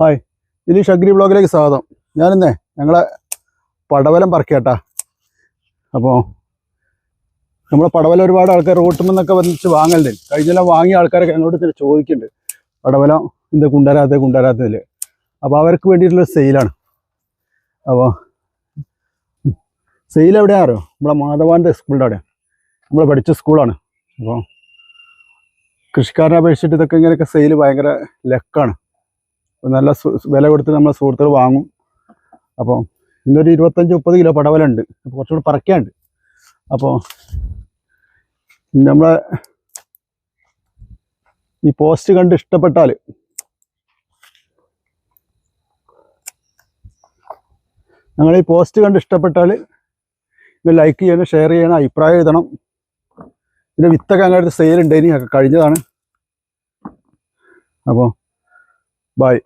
Hi. Dileesh agri ബ്ലോഗിലേക്ക് സ്വാഗതം. ഞാനിന്നേ ഞങ്ങളെ പടവലം പറക്കേട്ടാ. അപ്പോൾ നമ്മളെ പടവലം ഒരുപാട് ആൾക്കാർ റോട്ടിൽ നിന്നൊക്കെ വന്നിച്ച് വാങ്ങലുണ്ട്. കഴിഞ്ഞെല്ലാം വാങ്ങിയ ആൾക്കാരൊക്കെ ഞങ്ങളോട് ഇങ്ങനെ ചോദിക്കുന്നുണ്ട്. പടവലം ഇത് കൊണ്ടുവരാത്ത കൊണ്ടുവരാത്തതിൽ അപ്പോൾ അവർക്ക് വേണ്ടിയിട്ടുള്ള സെയിലാണ്. അപ്പോൾ സെയിൽ എവിടെയാ അറിയോ? നമ്മളെ മാധവാന്റെ സ്കൂളിന്റെ അവിടെയാണ് നമ്മൾ പഠിച്ച സ്കൂളാണ്. അപ്പോൾ കൃഷിക്കാരനെ അപേക്ഷിച്ചിട്ട് ഇതൊക്കെ ഇങ്ങനെയൊക്കെ സെയിൽ ഭയങ്കര ലക്കാണ്. നല്ല വില കൊടുത്ത് നമ്മളെ സുഹൃത്തുക്കൾ വാങ്ങും. അപ്പോൾ ഇന്നൊരു ഇരുപത്തഞ്ച് മുപ്പത് കിലോ പടവലുണ്ട്. അപ്പോൾ കുറച്ചുകൂടി പറക്കാനുണ്ട് അപ്പോൾ നമ്മളെ ഈ പോസ്റ്റ് കണ്ട് ഇഷ്ടപ്പെട്ടാൽ ഞങ്ങൾ ഈ പോസ്റ്റ് കണ്ട് ഇഷ്ടപ്പെട്ടാൽ ഇത് ലൈക്ക് ചെയ്യണം ഷെയർ ചെയ്യണം അഭിപ്രായം എഴുതണം. ഇതിന്റെ വിത്തൊക്കെ അങ്ങോട്ട് സെയിൽ ഉണ്ട് ഇനി കഴിഞ്ഞതാണ്. അപ്പോൾ Bye.